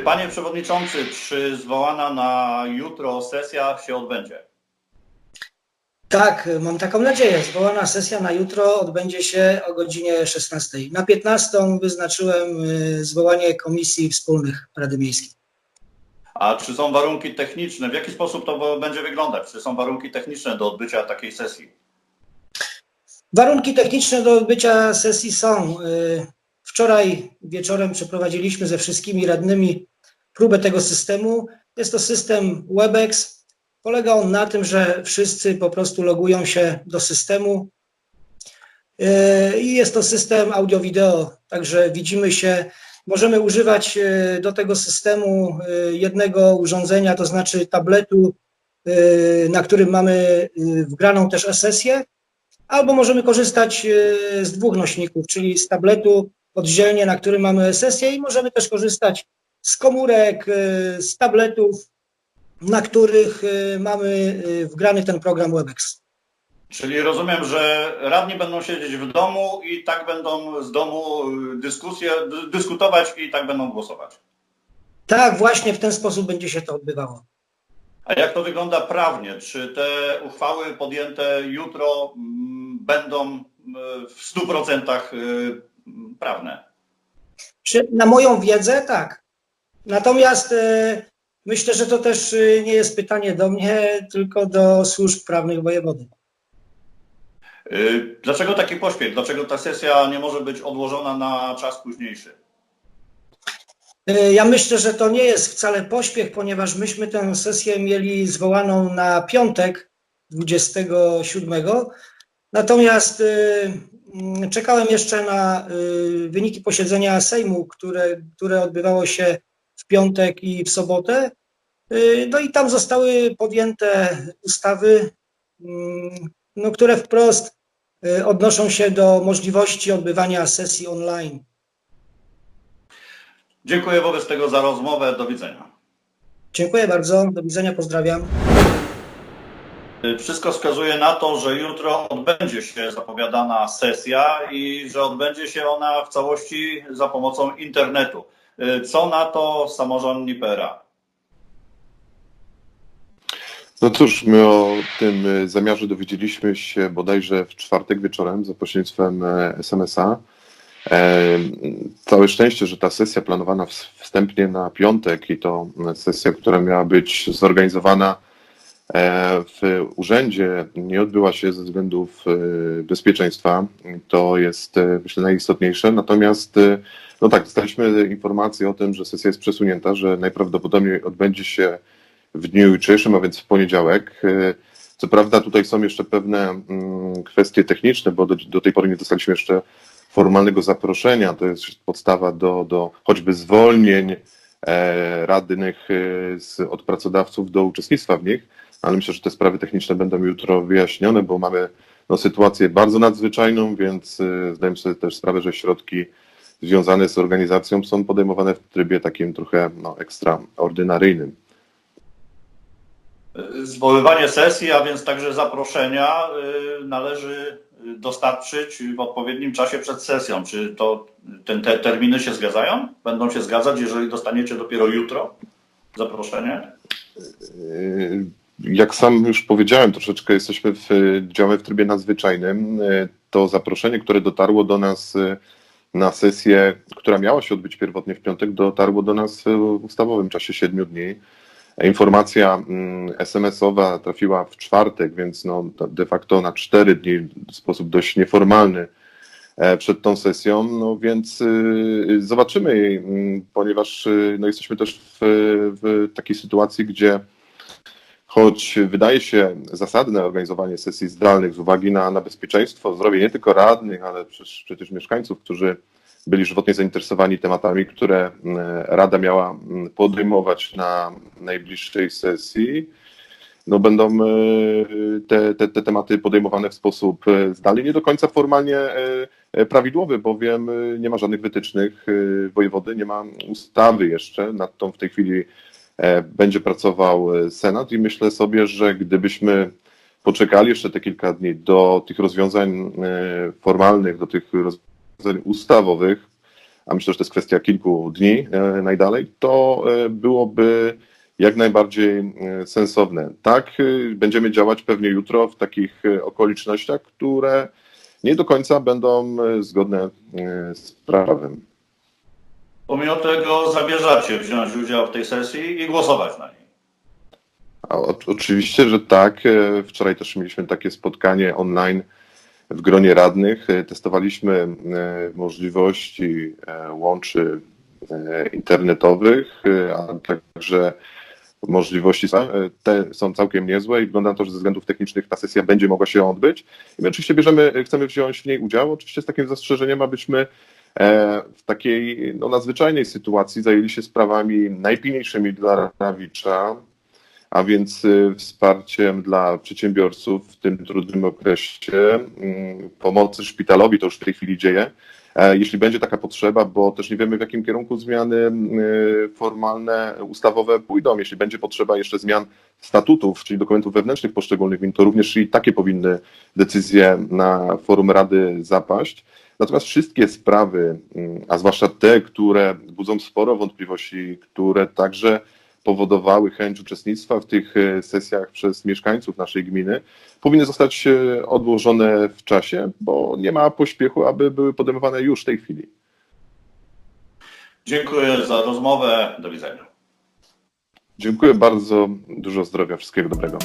Panie Przewodniczący, czy zwołana na jutro sesja się odbędzie? Tak, mam taką nadzieję. Zwołana sesja na jutro odbędzie się o godzinie 16. Na 15 wyznaczyłem y, zwołanie komisji wspólnych Rady Miejskiej. A czy są warunki techniczne? W jaki sposób to będzie wyglądać? Czy są warunki techniczne do odbycia takiej sesji? Warunki techniczne do odbycia sesji są. Wczoraj wieczorem przeprowadziliśmy ze wszystkimi radnymi próbę tego systemu. Jest to system WebEx. Polega on na tym, że wszyscy po prostu logują się do systemu y, i jest to system audio-wideo, także widzimy się. Możemy używać y, do tego systemu y, jednego urządzenia, to znaczy tabletu, na którym mamy wgraną też sesję, albo możemy korzystać z dwóch nośników, czyli z tabletu oddzielnie, na którym mamy sesję i możemy też korzystać z komórek, y, z tabletów, na których y, mamy y, wgrany ten program WebEx. Czyli rozumiem, że radni będą siedzieć w domu i tak będą z domu dyskusje, dy- dyskutować i tak będą głosować. Tak, właśnie w ten sposób będzie się to odbywało. A jak to wygląda prawnie? Czy te uchwały podjęte jutro mm, będą w 100% y, prawne? Czy na moją wiedzę, tak. Natomiast y, myślę, że to też y, nie jest pytanie do mnie, tylko do służb prawnych wojewody. Y, Dlaczego taki pośpiech? Dlaczego ta sesja nie może być odłożona na czas późniejszy? Ja myślę, że to nie jest wcale pośpiech, ponieważ myśmy tę sesję mieli zwołaną na piątek 27. Natomiast czekałem jeszcze na y, wyniki posiedzenia Sejmu, które, które odbywało się w piątek i w sobotę. Y, No i tam zostały podjęte ustawy, mm, no, które wprost y, odnoszą się do możliwości odbywania sesji online. Dziękuję wobec tego za rozmowę. Do widzenia. Dziękuję bardzo, do widzenia, pozdrawiam. Y, Wszystko wskazuje na to, że jutro odbędzie się zapowiadana sesja i że odbędzie się ona w całości za pomocą internetu. Y, Co na to samorząd Nipera? No cóż, my o tym e, zamiarze dowiedzieliśmy się bodajże w czwartek wieczorem za pośrednictwem SMS-a. E, Całe szczęście, że ta sesja planowana ws- wstępnie na piątek i to sesja, która miała być zorganizowana w urzędzie, nie odbyła się ze względów e, bezpieczeństwa. To jest e, myślę najistotniejsze. Natomiast e, no tak, dostaliśmy informację o tym, że sesja jest przesunięta, że najprawdopodobniej odbędzie się w dniu jutrzejszym, a więc w poniedziałek. E, Co prawda tutaj są jeszcze pewne mm, kwestie techniczne, bo do, do tej pory nie dostaliśmy jeszcze formalnego zaproszenia. To jest podstawa do, do choćby zwolnień e, radnych e, z, od pracodawców do uczestnictwa w nich, ale myślę, że te sprawy techniczne będą jutro wyjaśnione, bo mamy no, sytuację bardzo nadzwyczajną, więc e, zdajemy sobie też sprawę, że środki związane z organizacją są podejmowane w trybie takim trochę no, ekstraordynaryjnym. Y, Zwoływanie sesji, a więc także zaproszenia y, należy y, dostarczyć w odpowiednim czasie przed sesją. Czy to ten, te terminy się zgadzają? Będą się zgadzać, jeżeli dostaniecie dopiero jutro zaproszenie? Jak sam już powiedziałem, troszeczkę jesteśmy w, działamy w trybie nadzwyczajnym. Yy, To zaproszenie, które dotarło do nas yy, na sesję, która miała się odbyć pierwotnie w piątek, dotarło do nas w ustawowym czasie siedmiu dni. Informacja mm, SMS-owa trafiła w czwartek, więc no, de facto na cztery dni w sposób dość nieformalny e, przed tą sesją, no więc zobaczymy, y, ponieważ no, jesteśmy też w, w takiej sytuacji, gdzie choć wydaje się zasadne organizowanie sesji zdalnych z uwagi na, na bezpieczeństwo, zdrowie nie tylko radnych, ale przecież, przecież mieszkańców, którzy byli żywotnie zainteresowani tematami, które mm, Rada miała mm, podejmować na najbliższej sesji, no będą y, te, te, te tematy podejmowane w sposób y, zdalny, nie do końca formalnie prawidłowy, bowiem nie ma żadnych wytycznych wojewody, nie ma ustawy jeszcze, nad tą w tej chwili e, będzie pracował e, Senat i myślę sobie, że gdybyśmy poczekali jeszcze te kilka dni do tych rozwiązań e, formalnych, do tych rozwiązań ustawowych, a myślę, że to jest kwestia kilku dni e, najdalej, to e, byłoby jak najbardziej e, sensowne. Tak, e, będziemy działać pewnie jutro w takich e, okolicznościach, które nie do końca będą e, zgodne e, z prawem. Pomimo tego zamierzacie wziąć udział w tej sesji i głosować na niej. O, oczywiście, że tak. E, Wczoraj też mieliśmy takie spotkanie online w gronie radnych. E, Testowaliśmy e, możliwości łączy internetowych, a także możliwości te są całkiem niezłe i wygląda na to, że ze względów technicznych ta sesja będzie mogła się odbyć. I my oczywiście bierzemy, chcemy wziąć w niej udział, oczywiście z takim zastrzeżeniem, abyśmy w takiej no, nadzwyczajnej sytuacji zajęli się sprawami najpilniejszymi dla Rawicza, a więc y, wsparciem dla przedsiębiorców w tym trudnym okresie, mm, pomocy szpitalowi, to już w tej chwili dzieje, e, jeśli będzie taka potrzeba, bo też nie wiemy, w jakim kierunku zmiany y, formalne, ustawowe pójdą. Jeśli będzie potrzeba jeszcze zmian statutów, czyli dokumentów wewnętrznych poszczególnych gmin, to również i takie powinny decyzje na forum Rady zapaść. Natomiast wszystkie sprawy, mm, a zwłaszcza te, które budzą sporo wątpliwości, które także powodowały chęć uczestnictwa w tych e, sesjach przez mieszkańców naszej gminy, powinny zostać e, odłożone w czasie, bo nie ma pośpiechu, aby były podejmowane już w tej chwili. Dziękuję za rozmowę. Do widzenia. Dziękuję bardzo, dużo zdrowia, wszystkiego dobrego.